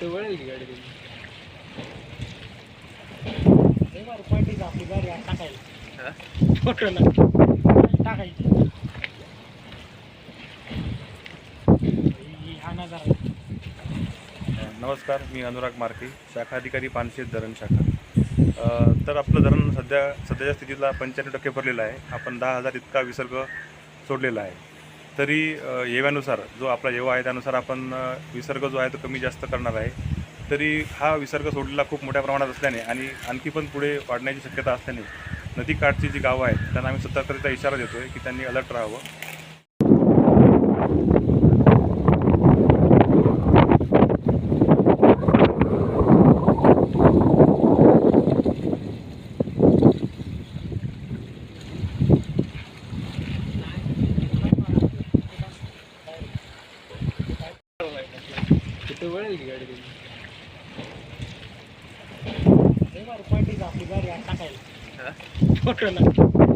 तिथं वळेल की गाडी तुझी आपली गाडी आहे टाकायला. हा? फोटो ना टाकायची. ही हा नजारा आहे. नमस्कार मी अनुराग मार्के शाखा अधिकारी पानशेत धरण शाखा. तर आपलं धरण सध्या सध्याच्या स्थितीला पंच्याण्णव टक्के भरलेलं आहे. आपण दहा हजार इतका विसर्ग सोडलेला आहे. तरी येव्यानुसार जो आपला येवा आहे त्यानुसार आपण विसर्ग जो आहे तो कमी जास्त करणार आहे. तरी हा विसर्ग सोडलेला खूप मोठ्या प्रमाणात असल्याने आणि आणखी पण पुढे वाढण्याची शक्यता असल्याने नदीकाठची जी गावं आहेत त्यांना आम्ही सतर्कतेचा इशारा देतो आहे की त्यांनी अलर्ट राहावं. तिथं वळेल की गाडी तुझी आहे आपली गाडी टाकायला? फोटो ना टाकायची